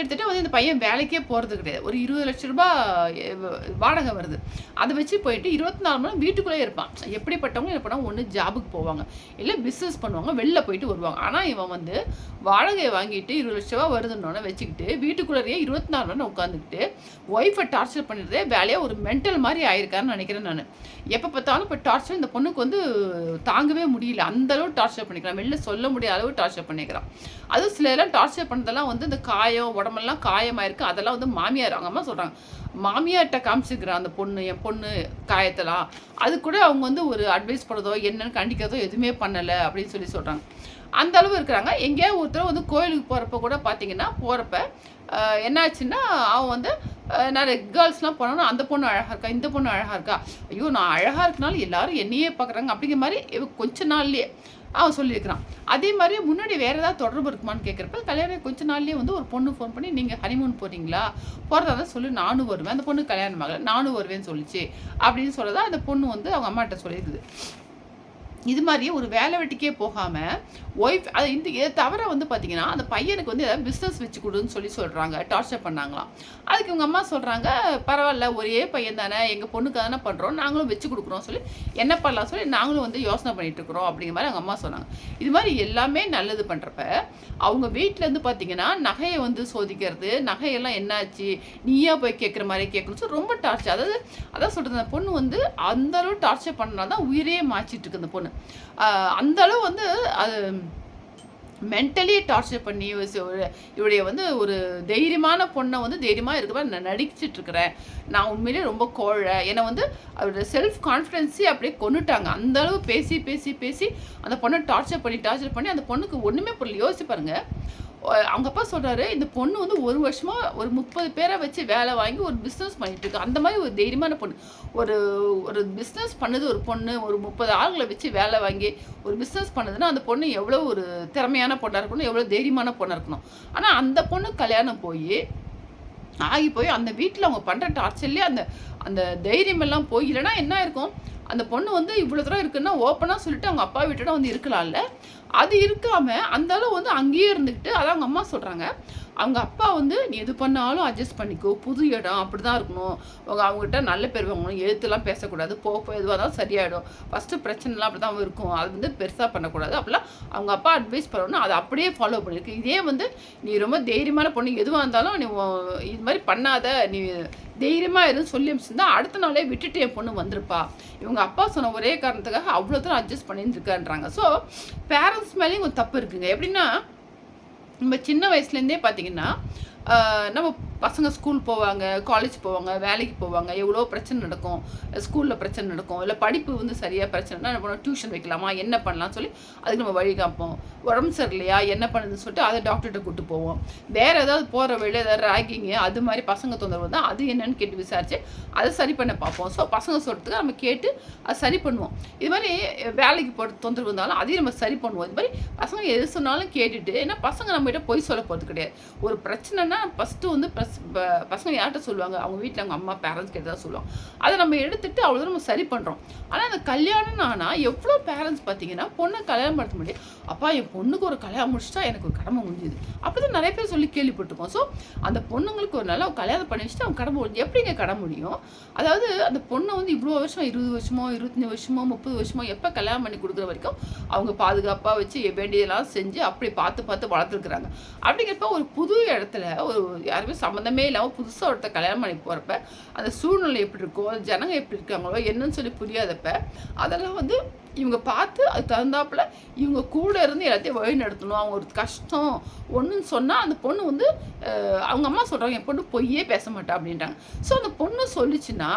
கிட்டத்தட்ட வந்து இந்த பையன் வேலைக்கே போகிறது கிடையாது. ஒரு இருபது லட்ச ரூபா வாடகை வருது. அதை வச்சு போயிட்டு இருபத்தி நாலு மணி வீட்டுக்குள்ளே இருப்பான். எப்படிப்பட்டவங்க என்ன ஒன்று ஜாபுக்கு போவாங்க. இல்லை பிஸ்னஸ் பண்ணுவாங்க வெளில போயிட்டு வருவாங்க. ஆனால் இவன் வந்து வாடகையை வாங்கிட்டு இருபது லட்ச ரூபா வருதுன்னொன்னே வச்சுக்கிட்டு வீட்டுக்குள்ளேயே இருபத்தி நாலு மணி உட்காந்துக்கிட்டு ஒய்ஃபை டார்ச்சர் பண்ணிடுறதே வேலையாக ஒரு மென்டல் மாதிரி ஆயிருக்காருன்னு நினைக்கிறேன் நான். எப்போ பார்த்தாலும் இப்போ டார்ச்சர் இந்த பொண்ணுக்கு வந்து தாங்கவே முடியல. அந்த அளவு டார்ச்சர் பண்ணிக்கிறான். வெளில சொல்ல முடியாத அளவு டார்ச்சர் பண்ணிக்கிறான். அதுவும் சில எல்லாம் டார்ச்சர் பண்ணதெல்லாம் வந்து இந்த காயம் உடம்பு உடம்பெல்லாம் காயமாயிருக்கு. அதெல்லாம் வந்து மாமியார் அவங்க அம்மா சொல்கிறாங்க மாமியார்கிட்ட காமிச்சிருக்கிறான் அந்த பொண்ணு என் பொண்ணு காயத்தெல்லாம். அது கூட அவங்க வந்து ஒரு அட்வைஸ் பண்ணுறதோ என்னென்னு கண்டிக்கிறதோ எதுவுமே பண்ணலை அப்படின்னு சொல்லி சொல்கிறாங்க அந்த அளவு இருக்கிறாங்க. எங்கேயாவது ஒருத்தர் வந்து கோயிலுக்கு போகிறப்ப கூட பார்த்தீங்கன்னா போகிறப்ப என்னாச்சுன்னா அவன் வந்து நிறைய கேர்ள்ஸ்லாம் போனோன்னா அந்த பொண்ணு அழகாக இருக்கா இந்த பொண்ணு அழகாக இருக்கா? ஐயோ நான் அழகாக இருக்கனால எல்லாரும் என்னையே பார்க்குறாங்க அப்படிங்கிற மாதிரி கொஞ்ச நாள்லேயே அவன் சொல்லியிருக்கிறான். அதே மாதிரி முன்னாடி வேறு ஏதாவது தொடர்பு இருக்குமான்னு கேட்குறப்ப கல்யாணம் கொஞ்ச நாள்லயே வந்து ஒரு பொண்ணு ஃபோன் பண்ணி நீங்கள் ஹனிமூன் போகிறீங்களா போகிறதா தான் சொல்லி நானும் வருவேன். அந்த பொண்ணு கல்யாணம் ஆகலை நானும் வருவேன்னு சொல்லிச்சு. அப்படின்னு சொல்லதான் அந்த பொண்ணு வந்து அவங்க அம்மாட்ட சொல்லியிருக்குது. இது மாதிரியே ஒரு வேலை வெட்டிக்கே போகாமல் ஒய்ஃப் அது இந்த இதை தவிர வந்து பார்த்தீங்கன்னா அந்த பையனுக்கு வந்து ஏதாவது பிஸ்னஸ் வச்சு கொடுன்னு சொல்லி சொல்கிறாங்க டார்ச்சர் பண்ணாங்களாம். அதுக்கு இவங்க அம்மா சொல்கிறாங்க பரவாயில்ல ஒரே பையன் தானே எங்கள் பொண்ணுக்கு தானே பண்ணுறோம் நாங்களும் வச்சு கொடுக்குறோம் சொல்லி என்ன பண்ணலாம் சொல்லி நாங்களும் வந்து யோசனை பண்ணிகிட்டு இருக்கிறோம் அப்படிங்கிற மாதிரி அவங்க அம்மா சொன்னாங்க. இது மாதிரி எல்லாமே நல்லது பண்ணுறப்ப அவங்க வீட்டிலேருந்து பார்த்தீங்கன்னா நகையை வந்து சோதிக்கிறது நகையெல்லாம் என்னாச்சு நீயா போய் கேட்குற மாதிரி கேட்கணும் சொல்லி ரொம்ப டார்ச்சர் அதாவது அதான் சொல்கிறது அந்த பொண்ணு வந்து அந்த அளவு டார்ச்சர் பண்ணனால தான் உயிரே மாச்சிட்டு இருக்கு அந்த பொண்ணு. அந்தளவு வந்து அது மென்டலி டார்ச்சர் பண்ணி இவருடைய வந்து ஒரு தைரியமான பொண்ணை வந்து தைரியமாக இருக்கிற நான் நடிச்சிட்டு இருக்கிறேன் நான் உண்மையிலேயே ரொம்ப கோழை. என்னை வந்து அவருடைய செல்ஃப் கான்ஃபிடென்ஸே அப்படியே கொண்டுட்டாங்க அந்தளவு பேசி பேசி பேசி அந்த பொண்ணை டார்ச்சர் பண்ணி டார்ச்சர் பண்ணி அந்த பொண்ணுக்கு ஒன்றுமே புரியல. யோசிச்சு பாருங்கள் அவங்க அப்பா சொல்கிறாரு இந்த பொண்ணு வந்து ஒரு வருஷமாக ஒரு முப்பது பேரை வச்சு வேலை வாங்கி ஒரு பிஸ்னஸ் பண்ணிட்டு இருக்கு. அந்த மாதிரி ஒரு தைரியமான பொண்ணு. ஒரு ஒரு பிஸ்னஸ் பண்ணுது ஒரு பொண்ணு ஒரு முப்பது ஆளுங்களை வச்சு வேலை வாங்கி ஒரு பிஸ்னஸ் பண்ணுதுன்னா அந்த பொண்ணு எவ்வளோ ஒரு திறமையான பொண்ணாக இருக்கணும் எவ்வளோ தைரியமான பொண்ணாக இருக்கணும். ஆனால் அந்த பொண்ணு கல்யாணம் போய் ஆகி போய் அந்த வீட்டில் அவங்க பண்ணுற டார்ச்சர்லேயே அந்த அந்த தைரியமெல்லாம் போய் இல்லைன்னா என்ன இருக்கும் அந்த பொண்ணு வந்து இவ்வளோ தூரம் இருக்குன்னா ஓப்பனாக சொல்லிட்டு அவங்க அப்பா வீட்டோட வந்து இருக்கலாம்ல. அது இருக்காமல் அந்த அளவு வந்து அங்கேயே இருந்துக்கிட்டு அதான் அவங்க அம்மா சொல்கிறாங்க அவங்க அப்பா வந்து நீ எது பண்ணாலும் அட்ஜஸ்ட் பண்ணிக்கோ. புது இடம் அப்படி தான் இருக்கணும். அவங்க அவங்ககிட்ட நல்ல பேர் வாங்கணும். எழுத்துலாம் பேசக்கூடாது. போக போக எதுவாக இருந்தாலும் சரியாயிடும். ஃபஸ்ட்டு பிரச்சனைலாம் அப்படி தான் இருக்கும். அது வந்து பெருசாக பண்ணக்கூடாது. அப்படிலாம் அவங்க அப்பா அட்வைஸ் பண்ணணும் அதை அப்படியே ஃபாலோ பண்ணியிருக்கு இதே வந்து நீ ரொம்ப தைரியமான பொண்ணு. எதுவாக இருந்தாலும் நீ இது மாதிரி பண்ணாத. நீ தைரியமாக இருந்து சொல்லி அமிச்சிருந்தா அடுத்த நாளே விட்டுட்டு என் பொண்ணு வந்திருப்பா. இவங்க அப்பா சொன்ன ஒரே காரணத்துக்காக அவ்வளோ தூரம் அட்ஜஸ்ட் பண்ணியிருந்துருக்கான்றாங்க. ஸோ பேரண்ட்ஸ் மேலேயும் கொஞ்சம் தப்பு இருக்குங்க. எப்படின்னா நம்ம சின்ன வயசுலேருந்தே பார்த்திங்கன்னா நம்ம பசங்க ஸ்கூல் போவாங்க காலேஜ் போவாங்க வேலைக்கு போவாங்க எவ்வளோ பிரச்சனை நடக்கும். ஸ்கூலில் பிரச்சனை நடக்கும். இல்லை படிப்பு வந்து சரியாக பிரச்சனைனா என்ன பண்ணுவோம் டியூஷன் வைக்கலாமா? என்ன பண்ணலாம் சொல்லி அதுக்கு நம்ம வழி காப்போம் உடம்பு சரியில்லையா? என்ன பண்ணுதுன்னு சொல்லிட்டு அதை டாக்டர்கிட்ட கூட்டு போவோம். வேறு ஏதாவது போகிற வழியில் ஏதாவது ராகிங்கு அது மாதிரி பசங்க தொந்தரவு தான் அது என்னன்னு கேட்டு விசாரித்து அதை சரி பண்ண பார்ப்போம். ஸோ பசங்க சொல்கிறதுக்கு நம்ம கேட்டு அதை சரி பண்ணுவோம். இது மாதிரி வேலைக்கு போகிற தொந்தரவு இருந்தாலும் அதையும் நம்ம சரி பண்ணுவோம். இது மாதிரி பசங்க எது சொன்னாலும் கேட்டுட்டு ஏன்னா பசங்க நம்மகிட்ட பொய் சொல்ல போகிறது கிடையாது. ஒரு பிரச்சனை என்னென்னா ஃபஸ்ட்டு வந்து பஸ் பசங்க யார்கிட்ட சொல்லுவாங்க? அவங்க வீட்டில் அவங்க அம்மா பேரண்ட்ஸ் கிட்ட தான் சொல்லுவாங்க. அதை நம்ம எடுத்துகிட்டு அவ்வளோ நம்ம சரி பண்ணுறோம் ஆனால் அந்த கல்யாணம் ஆனால் எவ்வளோ பேரண்ட்ஸ் பார்த்தீங்கன்னா பொண்ணை கல்யாணம் படுத்த முடியும் அப்பா என் பொண்ணுக்கு ஒரு கல்யாணம் முடிச்சிட்டா எனக்கு ஒரு கடமை முடிஞ்சுது. அப்படி தான் நிறைய பேர் சொல்லி கேள்விப்பட்டிருக்கோம். ஸோ அந்த பொண்ணுங்களுக்கு ஒரு நல்ல கல்யாணம் பண்ணி வச்சுட்டு அவங்க கடமை முடிஞ்சு எப்படிங்க கடை முடியும்? அதாவது அந்த பொண்ணை வந்து இவ்வளோ வருஷம் இருபது வருஷமோ இருபத்தஞ்சி வருஷமோ முப்பது வருஷமோ எப்போ கல்யாணம் பண்ணி கொடுக்குற வரைக்கும் அவங்க பாதுகாப்பாக வச்சு வேண்டியதெல்லாம் செஞ்சு அப்படி பார்த்து பார்த்து வளர்த்துருக்குறாங்க. அப்படிங்கிறப்ப ஒரு புது இடத்துல ஒரு யாருமே சம்மந்தமே இல்லாமல் புதுசாக ஒருத்தர் கல்யாணம் பண்ணி போகிறப்ப அந்த சூழ்நிலை எப்படி இருக்கோ ஜனங்க எப்படி இருக்காங்களோ என்னன்னு சொல்லி புரியாதப்ப அதெல்லாம் வந்து இவங்க பார்த்து அது தகுந்தாப்புல இவங்க கூட இருந்து எல்லாத்தையும் வழி நடத்தணும். அவங்க ஒரு கஷ்டம். ஒன்றுன்னு சொன்னால் அந்த பொண்ணு வந்து அவங்க அம்மா சொல்கிறாங்க என் பொண்ணு பொய்யே பேச மாட்டா அப்படின்ட்டாங்க ஸோ அந்த பொண்ணு சொல்லிச்சுன்னா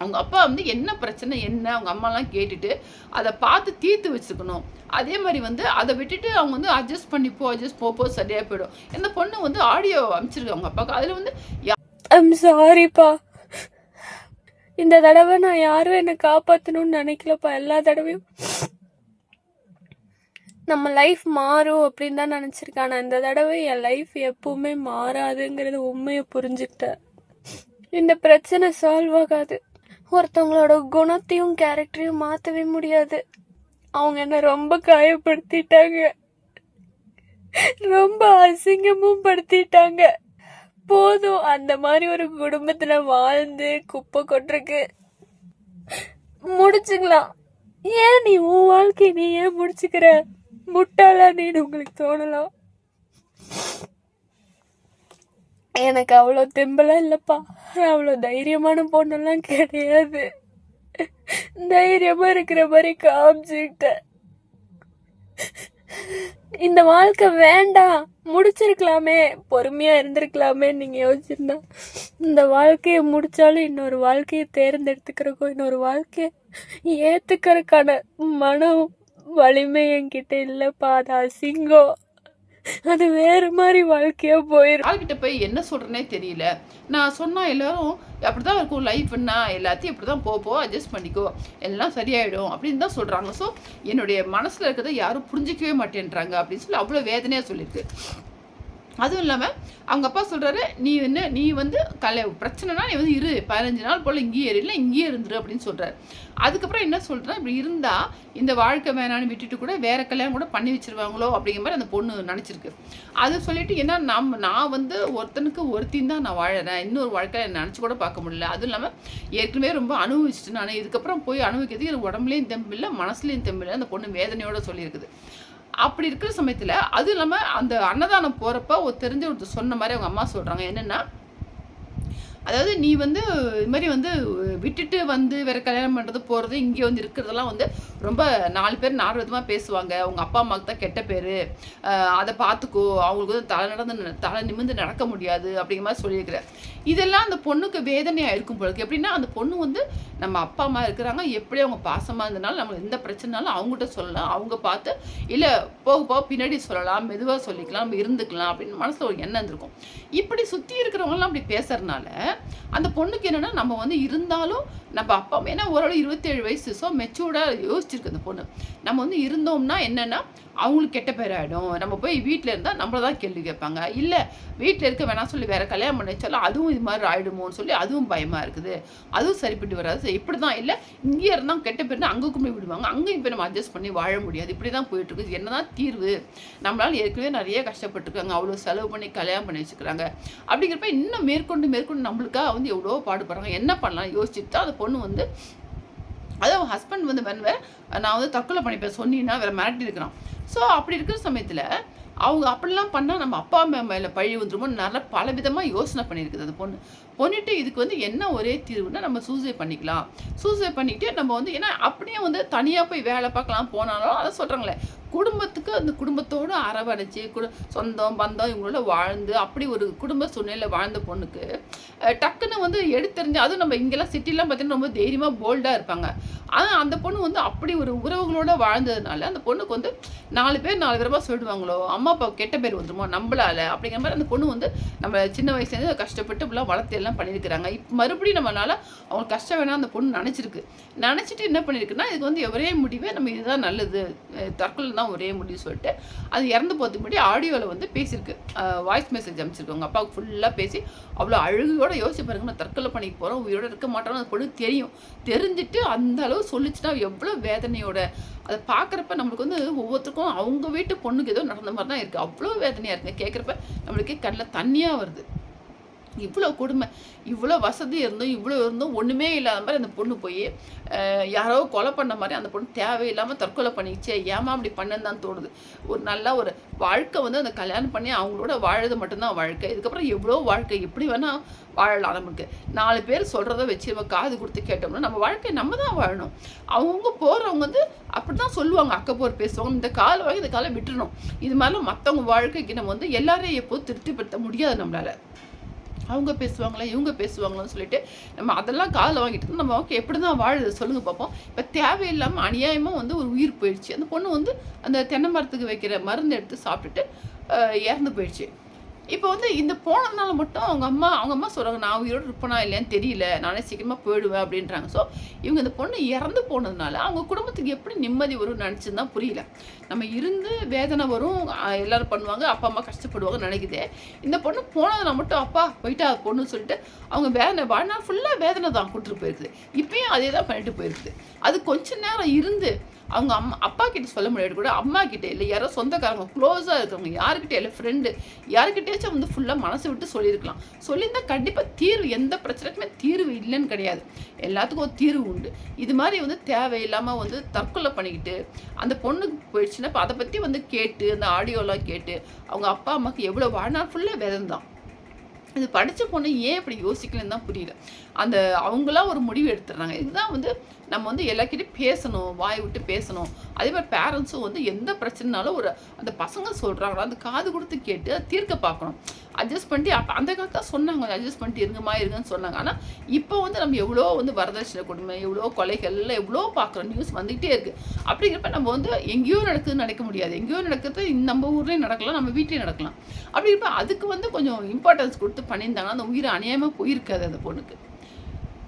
அவங்க அப்பா வந்து என்ன பிரச்சனை என்ன? அவங்க அம்மாலாம் கேட்டுட்டு அதை பார்த்து தீர்த்து வச்சுக்கணும். அதே மாதிரி வந்து அதை விட்டுட்டு அவங்க வந்து அட்ஜஸ்ட் பண்ணி போ அட்ஜஸ்ட் போ போ சரியாக போயிடும். இந்த பொண்ணு வந்து ஆடியோ அமைச்சிருக்கு அவங்க அப்பாவுக்கு. அதில் வந்து ஐம் சாரிப்பா இந்த தடவை நான் யாரும் என்னை காப்பாற்றணும்னு நினைக்கலப்பா. எல்லா தடவையும் நம்ம லைஃப் மாறும் அப்படின்னு தான் நினச்சிருக்கேன். ஆனால் இந்த தடவை என் லைஃப் எப்பவுமே மாறாதுங்கிறது உண்மையை புரிஞ்சுக்கிட்டேன். இந்த பிரச்சனை சால்வ் ஆகாது. ஒருத்தவங்களோட குணத்தையும் கேரக்டரையும் மாற்றவே முடியாது. அவங்க என்ன ரொம்ப காயப்படுத்திட்டாங்க. ரொம்ப அசிங்கமும் படுத்திட்டாங்க. போதும் அந்த மாதிரி ஒரு குடும்பத்துல வாழ்ந்து குப்பை கொட்டுருக்கு முடிச்சுக்கலாம். ஏன் நீ உன் வாழ்க்கை நீ ஏன் முடிச்சுக்கிற? முட்டாளா நீன்னு உங்களுக்கு தோணலாம். எனக்கு அவ்வளோ தெம்பலாம் இல்லைப்பா. அவ்வளோ தைரியமான பொண்ணெல்லாம் கிடையாது. தைரியமா இருக்கிற மாதிரி காமிச்சுக்கிட்டேன். இந்த வாழ்க்கை வேண்டாம். முடிச்சிருக்கலாமே. பொறுமையா இருந்திருக்கலாமே நீங்க யோசிச்சிருந்தா. இந்த வாழ்க்கையை முடிச்சாலும் இன்னொரு வாழ்க்கையை தேர்ந்தெடுத்துக்கிறக்கோ இன்னொரு வாழ்க்கையை ஏத்துக்கிறதுக்கான மனம் வலிமை என்கிட்ட இல்லப்பா. அது அசிங்கம். அது வேற மாதிரி வாழ்க்கையா போயிடும் ஆள்கிட்ட போய் என்ன சொல்றேனே தெரியல. நான் சொன்னா எல்லாரும் அப்படிதான் இருக்கும் லைஃப்னா எல்லாத்தையும் இப்படிதான் போ போ அட்ஜஸ்ட் பண்ணிக்கோ. எல்லாம் சரியாயிடும் அப்படின்னு தான் சொல்றாங்க. ஸோ என்னுடைய மனசுல இருக்கிறத யாரும் புரிஞ்சிக்கவே மாட்டேன்றாங்க அப்படின்னு சொல்லி அவ்வளோ வேதனையா சொல்லியிருக்கு அதுவும் இல்லாமல் அவங்க அப்பா சொல்கிறாரு நீ என்ன நீ வந்து கலை பிரச்சனைனா நீ வந்து இரு பதினஞ்சு நாள் போல் இங்கேயே இரு இல்லை இங்கேயே இருந்துரு அப்படின்னு சொல்கிறாரு அதுக்கப்புறம் என்ன சொல்கிறேன் இப்படி இருந்தால் இந்த வாழ்க்கை வேணான்னு விட்டுட்டு கூட வேற கல்யாணம் கூட பண்ணி வச்சுருவாங்களோ அப்படிங்கிற மாதிரி அந்த பொண்ணு நினச்சிருக்கு. அது சொல்லிட்டு ஏன்னா நம் நான் வந்து ஒருத்தனுக்கு ஒருத்தின் தான் நான் வாழறேன். இன்னொரு வாழ்க்கையில் நினச்சி கூட பார்க்க முடியல. அதுவும் இல்லாமல் ஏற்கனவே ரொம்ப அனுபவிச்சுட்டு நான் இதுக்கப்புறம் போய் அனுபவிக்கிறதுக்கு எனக்கு உடம்புலையும் தெம்பில்லை மனசுலையும் தெம்பில்லை அந்த பொண்ணு வேதனையோடு சொல்லியிருக்குது. அப்படி இருக்கிற சமயத்தில் அதுவும் இல்லாமல் அந்த அன்னதானம் போகிறப்ப ஒரு தெரிஞ்ச ஒருத்தர் சொன்ன மாதிரி அவங்க அம்மா சொல்கிறாங்க என்னென்னா அதாவது நீ வந்து இது மாதிரி வந்து விட்டுட்டு வந்து வேறு கல்யாணம் பண்ணுறது போகிறது இங்கே வந்து இருக்கிறதெல்லாம் வந்து ரொம்ப நாலு பேர் நாலு விதமாக பேசுவாங்க. அவங்க அப்பா அம்மாவுக்கு தான் கெட்ட பேர். அதை பார்த்துக்கோ அவங்களுக்கு வந்து தலை நடந்து தலை நிமிர்ந்து நடக்க முடியாது அப்படிங்கிற மாதிரி சொல்லியிருக்கிறேன் இதெல்லாம் அந்த பொண்ணுக்கு வேதனையாக இருக்கும் பொழுது எப்படின்னா அந்த பொண்ணு வந்து நம்ம அப்பா அம்மா இருக்கிறாங்க. எப்படி அவங்க பாசமாக இருந்தனாலும் நம்ம எந்த பிரச்சனைனாலும் அவங்ககிட்ட சொல்லலாம். அவங்க பார்த்து இல்லை போக போக பின்னாடி சொல்லலாம். மெதுவாக சொல்லிக்கலாம். இருந்துக்கலாம். அப்படின்னு மனசில் ஒரு எண்ணம் இருந்திருக்கும். இப்படி சுற்றி இருக்கிறவங்களாம் அப்படி பேசுறதுனால அந்த பொண்ணுக்கு என்னன்னா நம்ம வந்து இருந்தாலும் நம்ம அப்பா ஏன்னா ஓரளவு இருபத்தேழு வயசு ஸோ மெச்சூர்டாக யோசிச்சிருக்கு அந்த பொண்ணு. நம்ம வந்து இருந்தோம்னா என்னன்னா அவங்களுக்கு கெட்ட பேர் ஆகிடும் நம்ம போய் வீட்டில் இருந்தால் நம்மள தான் கேள்வி கேட்பாங்க. இல்லை வீட்டில் இருக்க வேணாம் சொல்லி வேறு கல்யாணம் பண்ணி வச்சாலும் அதுவும் இது மாதிரி ஆகிடுமோன்னு சொல்லி அதுவும் பயமாக இருக்குது. அதுவும் சரிப்பட்டு வராது. இப்படி தான் இல்லை இங்கே இருந்தால் கெட்ட பேர்னா அங்கே கொண்டு விடுவாங்க. அங்கேயும் இப்போ நம்ம அட்ஜஸ்ட் பண்ணி வாழ முடியாது. இப்படி தான் போயிட்டு என்ன தான் தீர்வு? நம்மளால் ஏற்கனவே நிறைய கஷ்டப்பட்டுருக்காங்க. அவ்வளோ செலவு பண்ணி கல்யாணம் பண்ணி வச்சுக்கிறாங்க. அப்படிங்கிறப்ப இன்னும் மேற்கொண்டு மேற்கொண்டு நம்மளுக்காக வந்து எவ்வளோ பாடுபடுறாங்க. என்ன பண்ணலாம்? யோசிச்சுட்டு தான் அந்த பொண்ணு வந்து அதுவும் அவன் ஹஸ்பண்ட் வந்து வேற நான் வந்து தற்கொலை பண்ணிப்பேன் சொன்னீங்கன்னா வேற மிரட்டி இருக்கிறான். ஸோ அப்படி இருக்கிற சமயத்தில் அவங்க அப்படிலாம் பண்ணால் நம்ம அப்பா அம்மா மேலே பழி வந்துருமோ நல்லா பல விதமாக யோசனை பண்ணியிருக்குது அந்த பொண்ணு. பண்ணிவிட்டு இதுக்கு வந்து என்ன ஒரே தீர்வுனா நம்ம சூசைட் பண்ணிக்கலாம். சூசைட் பண்ணிவிட்டு நம்ம வந்து ஏன்னா அப்படியே வந்து தனியாக போய் வேலை பார்க்கலாம் போனாலும் அதை சொல்கிறாங்களே குடும்பத்துக்கு அந்த குடும்பத்தோடு அரவணைச்சு குடு சொந்தம் பந்தம் இவங்களோட வாழ்ந்து அப்படி ஒரு குடும்ப சூழ்நிலையில் வாழ்ந்த பொண்ணுக்கு டக்குன்னு வந்து எடுத்தெறிஞ்சு அதுவும் நம்ம இங்கெல்லாம் சிட்டிலாம் பார்த்தீங்கன்னா ரொம்ப தைரியமாக போல்டாக இருப்பாங்க. ஆனால் அந்த பொண்ணு வந்து அப்படி ஒரு உறவுகளோட வாழ்ந்ததுனால அந்த பொண்ணுக்கு வந்து நாலு பேர் நாலு பேரமாக சொல்லிடுவாங்களோ அம்மா அப்பா கெட்ட பேர் வந்துருமோ நம்மளால அப்படிங்கிற மாதிரி அந்த பொண்ணு வந்து நம்ம சின்ன வயசுலேருந்து கஷ்டப்பட்டு இப்படிலாம் வளர்த்து எல்லாம் பண்ணியிருக்கிறாங்க. இப்போ மறுபடியும் நம்மளால் அவங்களுக்கு கஷ்டம் வேணால் அந்த பொண்ணு நினச்சிருக்கு. நினச்சிட்டு என்ன பண்ணியிருக்குன்னா இதுக்கு வந்து ஒரே முடிவே நம்ம இதுதான் நல்லது. தற்கொலை தான் ஒரே முடிவு சொல்லிட்டு அது இறந்து போகிறதுக்கு முன்னாடி ஆடியோவில் வந்து பேசியிருக்கு. வாய்ஸ் மெசேஜ் அமைச்சிருக்கு அவங்க அப்பாவுக்கு ஃபுல்லாக பேசி அவ்வளோ அழுகையோட யோசிச்சு பாருங்க. நான் தற்கொலை பண்ணிக்க போகிறோம் உயிரோட இருக்க மாட்டோம்னு அந்த பொண்ணு தெரியும். தெரிஞ்சுட்டு அந்த அளவு சொல்லிச்சுன்னா எவ்வளோ வேதனையோட. அதை பார்க்குறப்ப நம்மளுக்கு வந்து ஒவ்வொருத்தருக்கும் அவங்க வீட்டு பொண்ணுக்கு ஏதோ நடந்த மாதிரி தான் இருக்குது அவ்வளோ வேதனையாக இருக்குது கேட்குறப்ப நம்மளுக்கு கண்ணில் தண்ணியாக வருது. இவ்வளோ கொடுமை இவ்வளோ வசதி இருந்தும் இவ்வளோ இருந்தும் ஒன்றுமே இல்லாத மாதிரி அந்த பொண்ணு போய் யாரோ கொலை பண்ண மாதிரி அந்த பொண்ணு தேவையில்லாமல் தற்கொலை பண்ணிச்சே ஏமா அப்படி பண்ணன்னு தான் தோணுது. ஒரு நல்ல ஒரு வாழ்க்கை வந்து அந்த கல்யாணம் பண்ணி அவங்களோட வாழறது மட்டும்தான் வாழ்க்கை. இதுக்கப்புறம் எவ்வளோ வாழ்க்கை எப்படி வேணால் வாழலாம் நமக்கு. நாலு பேர் சொல்கிறத வச்சு நம்ம காது கொடுத்து கேட்டோம்னா நம்ம வாழ்க்கையை நம்ம தான் வாழணும். அவங்க போகிறவங்க வந்து அப்படி தான் சொல்லுவாங்க. அக்கா போர் பேசுவாங்க. இந்த காலை வாங்கி இந்த காலை விட்டுணும் இது மாதிரிலாம் மற்றவங்க வாழ்க்கைக்கு நம்ம வந்து எல்லாரையும் எப்போது திருப்திப்படுத்த முடியாது நம்மளால. அவங்க பேசுவாங்களா இவங்க பேசுவாங்களான்னு சொல்லிட்டு நம்ம அதெல்லாம் காதில் வாங்கிட்டு நம்ம ஓகே எப்படி தான் வாழுது சொல்லுங்கள் பார்ப்போம் இப்போ தேவையில்லாமல் அநியாயமாக வந்து ஒரு உயிர் போயிடுச்சு. அந்த பொண்ணு வந்து அந்த தென்னை மரத்துக்கு வைக்கிற மருந்து எடுத்து சாப்பிட்டுட்டு இறந்து போயிடுச்சு. இப்போ வந்து இந்த போனதுனால மட்டும் அவங்க அம்மா அவங்க அம்மா சொல்கிறாங்க நான் உயிரோடு இருப்பனா இல்லையான்னு தெரியல. நானே சீக்கிரமாக போயிடுவேன் அப்படின்றாங்க. ஸோ இவங்க இந்த பொண்ணு இறந்து போனதுனால அவங்க குடும்பத்துக்கு எப்படி நிம்மதி வரும்னு நினச்சிருந்தா புரியல. நம்ம இருந்து வேதனை வரும் எல்லோரும் பண்ணுவாங்க அப்பா அம்மா கஷ்டப்படுவாங்க நினைக்குதே. இந்த பொண்ணு போனதுனால மட்டும் அப்பா போயிட்டா பொண்ணுன்னு சொல்லிட்டு அவங்க வேதனை வாழ்நாள் ஃபுல்லாக வேதனை தான் கொடுத்துட்டு போயிருக்குது. இப்பயும் அதே தான் பண்ணிட்டு போயிருக்குது. அது கொஞ்ச நேரம் இருந்து அவங்க அம்மா அப்பா கிட்ட சொல்ல முடியாது கூட அம்மா கிட்ட இல்லை யாரோ சொந்தக்காரங்க க்ளோஸாக இருக்கிறவங்க யாருக்கிட்டே இல்லை ஃப்ரெண்டு யாருக்கிட்டேச்சும் வந்து ஃபுல்லாக மனசு விட்டு சொல்லியிருக்கலாம். சொல்லியிருந்தால் கண்டிப்பாக தீர்வு எந்த பிரச்சனைக்குமே தீர்வு இல்லைன்னு கிடையாது. எல்லாத்துக்கும் ஒரு தீர்வு உண்டு. இது மாதிரி வந்து தேவையில்லாமல் வந்து தற்கொலை பண்ணிக்கிட்டு அந்த பொண்ணுக்கு போயிடுச்சுன்னா இப்போ அதை பற்றி வந்து கேட்டு அந்த ஆடியோலாம் கேட்டு அவங்க அப்பா அம்மாவுக்கு எவ்வளோ வாழ்நாள் ஃபுல்லாக விதந்தான் இது படித்த பொண்ணு ஏன் இப்படி யோசிக்கலன்னு தான் புரியல. அந்த அவங்களா ஒரு முடிவு எடுத்துடுறாங்க. இதுதான் வந்து நம்ம வந்து எல்லாக்கிட்டையும் பேசணும் வாய் விட்டு பேசணும். அதே மாதிரி பேரண்ட்ஸும் வந்து எந்த பிரச்சனைனாலும் ஒரு அந்த பசங்க சொல்கிறாங்களோ அந்த காது கொடுத்து கேட்டு அதை தீர்க்க பார்க்கணும். அட்ஜஸ்ட் பண்ணிட்டு அப்போ அந்த காலத்தில் சொன்னாங்க அட்ஜஸ்ட் பண்ணிட்டு இருங்கம்மா இருங்கன்னு சொன்னாங்க. ஆனால் இப்போ வந்து நம்ம எவ்வளோ வந்து வரதட்சணை கொடுமை எவ்வளோ கொலைகள் எல்லாம் எவ்வளோ பார்க்குறோம் நியூஸ் வந்துகிட்டே இருக்குது அப்படிங்கிறப்ப நம்ம வந்து எங்கேயோ நடக்குதுன்னு நடக்க முடியாது. எங்கேயோ நடக்கிறது நம்ம ஊர்லேயும் நடக்கலாம் நம்ம வீட்லேயும் நடக்கலாம். அப்படி இருப்ப அதுக்கு வந்து கொஞ்சம் இம்பார்ட்டன்ஸ் கொடுத்து பண்ணியிருந்தாங்கன்னா அந்த உயிரை அநியாயமாக போயிருக்காது அந்த பொண்ணுக்கு.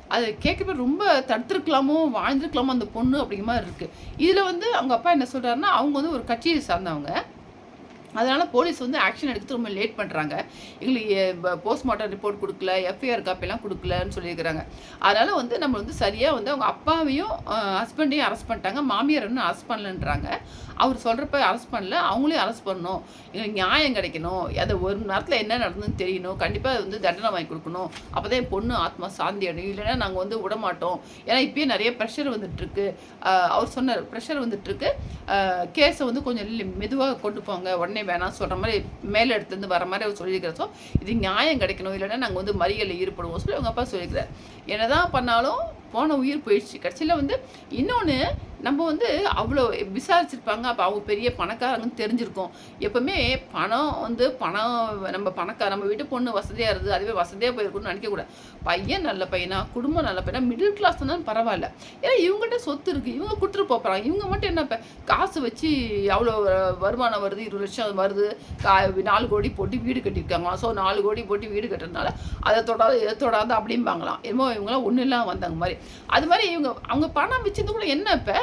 அது கேட்கவே ரொம்ப தடுத்துருக்கலாமோ வாழ்ந்துருக்கலாமோ அந்த பொண்ணு அப்படிங்கிற மாதிரி இருக்குது இதில் வந்து அவங்க அப்பா என்ன சொல்கிறாருன்னா அவங்க வந்து ஒரு கட்சியை சார்ந்தவங்க. அதனால் போலீஸ் வந்து ஆக்ஷன் எடுத்து ரொம்ப லேட் பண்ணுறாங்க எங்களுக்கு போஸ்ட்மார்ட்டம் ரிப்போர்ட் கொடுக்கல எஃப்ஐஆர் காப்பிலாம் கொடுக்கலன்னு சொல்லியிருக்கிறாங்க. அதனால் வந்து நம்ம வந்து சரியாக வந்து அவங்க அப்பாவையும் ஹஸ்பண்டையும் அரெஸ்ட் பண்ணிட்டாங்க. மாமியார் இன்னும் அரெஸ்ட் பண்ணலன்றாங்க. அவர் சொல்கிறப்ப அரெஸ்ட் பண்ணல. அவங்களையும் அரெஸ்ட் பண்ணணும். எங்களுக்கு நியாயம் கிடைக்கணும். அதை ஒரு நேரத்தில் என்ன நடந்ததுன்னு தெரியணும். கண்டிப்பாக வந்து தண்டனை வாங்கி கொடுக்கணும். அப்போ தான் என் பொண்ணு ஆத்மா சாந்தி அடையும். இல்லைன்னா நாங்கள் வந்து விட மாட்டோம். ஏன்னா இப்பயே நிறைய ப்ரெஷர் வந்துட்டுருக்கு அவர் சொன்னார் ப்ரெஷர் வந்துட்டுருக்கு கேஸை வந்து கொஞ்சம் மெதுவாக கொண்டு போங்க. உடனே வேணாம் சொல்கிற மாதிரி மேலே எடுத்துருந்து வர மாதிரி அவர் சொல்லியிருக்கிறதோ ஸோ இது நியாயம் கிடைக்கணும் இல்லைன்னா நாங்கள் வந்து மறியலில் ஈடுபடுவோம் சொல்லி அவங்க அப்பா சொல்லியிருக்கிறார். என்னதான் பண்ணாலும் போன உயிர் போயிடுச்சு. கடைசியில் வந்து இன்னொன்று நம்ம வந்து அவ்வளோ விசாரிச்சிருப்பாங்க. அப்போ அவங்க பெரிய பணக்காரங்கன்னு தெரிஞ்சிருக்கோம். எப்போவுமே பணம் வந்து பணம் நம்ம பணக்கார நம்ம வீட்டு பொண்ணு வசதியாக இருந்தது அதுவே வசதியாக போயிருக்குன்னு நினைக்கக்கூடாது பையன் நல்ல பையனா குடும்பம் நல்ல பையனா மிடில் கிளாஸ் தான் பரவாயில்ல. ஏன்னா இவங்ககிட்ட சொத்து இருக்குது இவங்க கொடுத்துட்டு போகிறாங்க இவங்க மட்டும் என்ன இப்போ காசு வச்சு அவ்வளோ வருமானம் வருது. இருபது லட்சம் வருது. கா நாலு கோடி போட்டு வீடு கட்டியிருக்காங்க ஸோ நாலு கோடி போட்டு வீடு கட்டுறதுனால அதை தொடாது இதை தொடாது அப்படிம்பாங்களாம். என்னமோ இவங்களாம் ஒன்றும் இல்லாமல் வந்தாங்க மாதிரி. அது மாதிரி இவங்க அவங்க பணம் வச்சிருந்து கூட என்ன இப்போ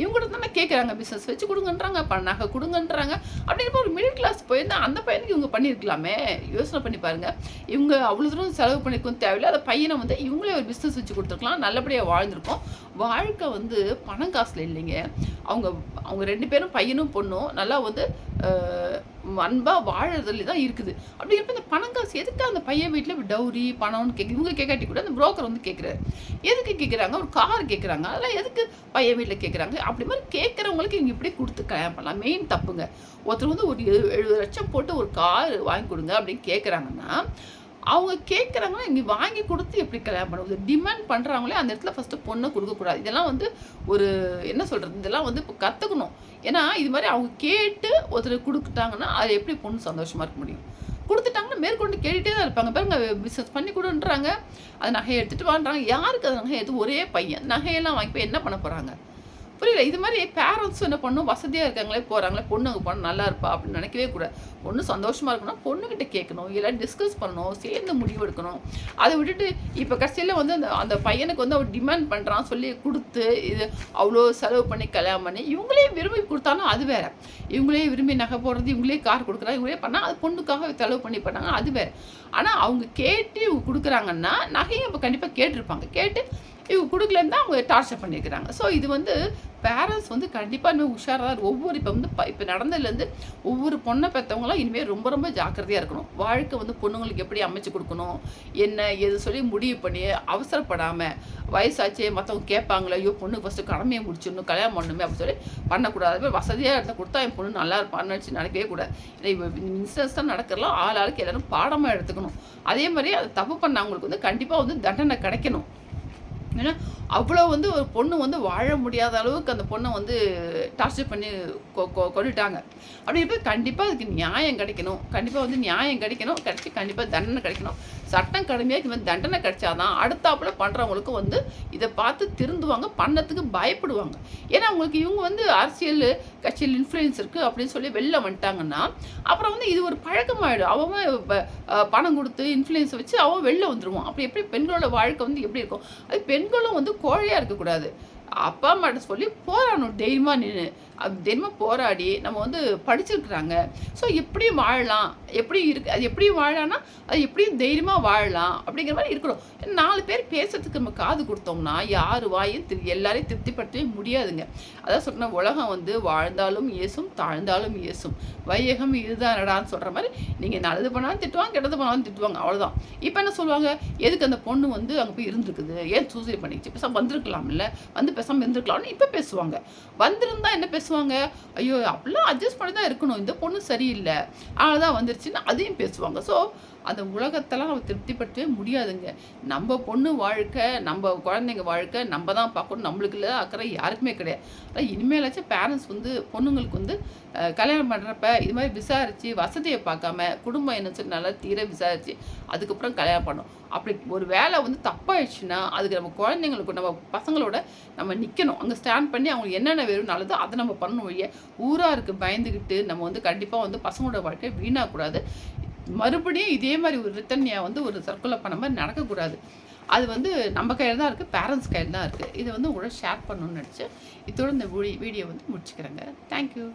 இவங்ககிட்ட தானே கேட்குறாங்க பிஸ்னஸ் வச்சு கொடுங்கன்றாங்க ப நகை கொடுங்கன்றாங்க அப்படின்றப்ப ஒரு மிடில் கிளாஸ் போயிருந்தா அந்த பையனுக்கு இவங்க பண்ணியிருக்கலாமே யோசனை பண்ணி பாருங்க. இவங்க அவ்வளோ தூரம் செலவு பண்ணிக்கும் தேவையில்லை. அந்த பையனை வந்து இவங்களே ஒரு பிஸ்னஸ் வச்சு கொடுத்துருக்கலாம். நல்லபடியாக வாழ்ந்திருக்கோம். வாழ்க்கை வந்து பணம் காசில் இல்லைங்க. அவங்க அவங்க ரெண்டு பேரும் பையனும் பொண்ணும் நல்லா வந்து அன்பாக வாழறதுல தான் இருக்குது. அப்படி இருப்ப இந்த பணம் காசு எதுக்கு அந்த பையன் வீட்டில் டவுரி பணம்னு கேட்க இவங்க கேட்காட்டி கூட அந்த புரோக்கர் வந்து கேட்குறாரு எதுக்கு கேட்குறாங்க ஒரு கார் கேட்குறாங்க அதெல்லாம் எதுக்கு பையன் வீட்டில் கேட்குறாங்க அப்படி மாதிரி கேட்குறவங்களுக்கு இவங்க இப்படி கொடுத்து கல்யாணம் பண்ணலாம். மெயின் தப்புங்க. ஒருத்தர் வந்து ஒரு எழுபது லட்சம் போட்டு ஒரு கார் வாங்கி கொடுங்க அப்படின்னு கேட்குறாங்கன்னா அவங்க கேட்குறாங்களோ இங்கே வாங்கி கொடுத்து எப்படி கல்யாணம் பண்ணுவது? டிமாண்ட் பண்ணுறாங்களே அந்த இடத்துல ஃபஸ்ட்டு பொண்ணை கொடுக்கக்கூடாது இதெல்லாம் வந்து ஒரு என்ன சொல்கிறது இதெல்லாம் வந்து இப்போ கற்றுக்கணும் ஏன்னா இது மாதிரி அவங்க கேட்டு ஒருத்தர் கொடுத்துட்டாங்கன்னா அது எப்படி பொண்ணு சந்தோஷமாக இருக்க முடியும்? கொடுத்துட்டாங்கன்னா மேற்கொண்டு கேட்டுகிட்டே தான் இருப்பாங்க. பாருங்க பிஸ்னஸ் பண்ணி கொடுன்றாங்க. அது நகையை எடுத்துகிட்டு வாங்குறாங்க யாருக்கு அது நகை எடுத்து ஒரே பையன். நகையெல்லாம் வாங்கி போய் என்ன பண்ண போகிறாங்க புரியல. இது மாதிரி பேரண்ட்ஸும் என்ன பண்ணும்? வசதியாக இருக்காங்களே போகிறாங்களே பொண்ணு அங்கே போனால் நல்லா இருப்பா அப்படின்னு நினைக்கவே கூடாது பொண்ணு சந்தோஷமாக இருக்கணும் பொண்ணுக்கிட்ட கேட்கணும். இல்லை டிஸ்கஸ் பண்ணணும். சேர்ந்து முடிவு எடுக்கணும். அதை விட்டுட்டு இப்போ கடைசியில் வந்து அந்த அந்த பையனுக்கு வந்து அவர் டிமாண்ட் பண்ணுறான் சொல்லி கொடுத்து இது அவ்வளோ செலவு பண்ணி கல்யாணம் பண்ணி இவங்களே விரும்பி கொடுத்தாலும் அது வேறு. இவங்களே விரும்பி நகை போடுறது இவங்களே கார் கொடுக்குறாங்க இவங்களே பண்ணால் அது பொண்ணுக்காக செலவு பண்ணி பண்ணாங்க அது வேறு. ஆனால் அவங்க கேட்டு இவங்க கொடுக்குறாங்கன்னா நகையும் இப்போ கண்டிப்பாக கேட்டிருப்பாங்க. கேட்டு இவங்க கொடுக்கலன்னு தான் அவங்க டார்ச்சர் பண்ணியிருக்கிறாங்க ஸோ இது வந்து பேரண்ட்ஸ் வந்து கண்டிப்பாக இனிமேல் உஷாராக இருக்கும். ஒவ்வொரு இப்போ வந்து இப்போ நடந்ததுலேருந்து ஒவ்வொரு பொண்ணை பெற்றவங்களாம் இனிமேல் ரொம்ப ரொம்ப ஜாக்கிரதையாக இருக்கணும். வாழ்க்கை வந்து பொண்ணுங்களுக்கு எப்படி அமைச்சு கொடுக்கணும்? என்ன எது சொல்லி முடிவு பண்ணி அவசரப்படாமல் வயசாச்சே மற்றவங்க கேட்பாங்களே ஐயோ பொண்ணு ஃபஸ்ட்டு கடமையை முடிச்சிடணும் கல்யாணம் பண்ணணுமே அப்படின்னு சொல்லி பண்ணக்கூடாது. வசதியாக இடத்த கொடுத்தா என் பொண்ணு நல்லா இருப்பான்னு நினச்சி நினைக்கவே கூடாது. ஏன்னா இன்சிடென்ட்ஸ் தான் நடக்கிறலாம் ஆள் ஆளுக்கு எல்லாரும் பாடமாக எடுத்துக்கணும். அதே மாதிரி அது தப்பு பண்ணவங்களுக்கு வந்து கண்டிப்பாக வந்து தண்டனை கிடைக்கணும். ஏன்னா அவ்வளோ வந்து ஒரு பொண்ணு வந்து வாழ முடியாத அளவுக்கு அந்த பொண்ணை வந்து டார்ச்சர் பண்ணி கொ கொ- அப்படி கண்டிப்பாக அதுக்கு நியாயம் கிடைக்கணும். கண்டிப்பாக வந்து நியாயம் கிடைக்கணும். கிடைச்சி கண்டிப்பாக தண்டனை கிடைக்கணும். சட்டம் கடுமையாக இது மாதிரி தண்டனை கிடைச்சாதான் அடுத்தாப்புல பண்ணுறவங்களுக்கு வந்து இதை பார்த்து திருந்துவாங்க பண்ணத்துக்கு பயப்படுவாங்க. ஏன்னா அவங்களுக்கு இவங்க வந்து அரசியல் கட்சியில் இன்ஃப்ளூயன்ஸ் இருக்குது அப்படின்னு சொல்லி வெளில வந்துட்டாங்கன்னா அப்புறம் வந்து இது ஒரு பழக்கமாயிடும். அவன் ப- பணம் கொடுத்து இன்ஃப்ளூயன்ஸ் வச்சு அவன் வெளில வந்துடுவான் அப்படி எப்படி பெண்களோட வாழ்க்கை வந்து எப்படி இருக்கும்? அது பெண்களும் வந்து கோழையாக இருக்கக்கூடாது. அப்பா அம்மாட்ட சொல்லி போராடணும். தைரியமாக நின்று தினமும் போராடி நம்ம வந்து படிச்சிருக்கிறாங்க. ஸோ எப்படியும் வாழலாம். எப்படி இருக்கு அது எப்படியும் வாழலாம்னா அது எப்படியும் தைரியமாக வாழலாம் அப்படிங்கிற மாதிரி இருக்கணும். நாலு பேர் பேசுறதுக்கு நம்ம காது கொடுத்தோம்னா யார் வாயும் திரு எல்லாரையும் திருப்திப்படுத்தவே முடியாதுங்க. அதான் சொல்றேன் உலகம் வந்து வாழ்ந்தாலும் இயேசும் தாழ்ந்தாலும் இயேசும். வையகம் இதுதானடான்னு சொல்கிற மாதிரி நீங்கள் நல்லது பண்ணாலும் திட்டுவாங்க கெட்டது பண்ணாலும் திட்டுவாங்க அவ்வளோதான் இப்போ என்ன சொல்லுவாங்க? எதுக்கு அந்த பொண்ணு வந்து அங்கே போய் இருந்திருக்குது? ஏன் சூசைட் பண்ணிச்சு பேசாமல் வந்திருக்கலாம்ல. வந்து பேசாமல் இருந்திருக்கலாம்னு இப்போ பேசுவாங்க. வந்திருந்தா என்ன பேசுவாங்க. ஐயோ அப்படிலாம் அட்ஜஸ்ட் பண்ணி தான் இருக்கணும். இந்த பொண்ணு சரியில்லை. அதனால தான் வந்துருச்சுன்னு அதையும் பேசுவாங்க. ஸோ அந்த உலகத்தெல்லாம் நம்ம திருப்திப்படுத்தவே முடியாதுங்க. நம்ம பொண்ணு வாழ்க்கை நம்ம குழந்தைங்க வாழ்க்கை நம்ம தான் பார்க்கணும். நம்மளுக்கு இல்லை அக்கறை யாருக்குமே கிடையாது. அதான் இனிமேலாச்சும் பேரண்ட்ஸ் வந்து பொண்ணுங்களுக்கு வந்து கல்யாணம் பண்ணுறப்ப இது மாதிரி விசாரித்து வசதியை பார்க்காம குடும்பம் என்ன சொல்லி நல்லா தீர விசாரித்து அதுக்கப்புறம் கல்யாணம் பண்ணோம் அப்படி ஒரு வேலை வந்து தப்பாயிடுச்சுன்னா அதுக்கு நம்ம குழந்தைங்களுக்கு நம்ம பசங்களோட நம்ம நிற்கணும் அங்கே ஸ்டாண்ட் பண்ணி அவங்களுக்கு என்னென்ன வேணும் நல்லதோ அதை நம்ம பண்ணணும் ஊராக ஊராருக்கு பயந்துக்கிட்டு நம்ம வந்து கண்டிப்பாக வந்து பசங்களோட வாழ்க்கை வீணாகக்கூடாது. மறுபடியும் இதே மாதிரி ஒரு ரிட்டர்னியா வந்து ஒரு சர்க்குலர் பண்ண மாதிரி நடக்கக்கூடாது. அது வந்து நம்ம கையில் தான் இருக்குது பேரண்ட்ஸ் கையில் தான் இருக்குது இதை வந்து உங்களோட ஷேர் பண்ணணும்னு நினச்சி இதோட இந்த வீடியோ வந்து முடிச்சுக்கிறேங்க. தேங்க்யூ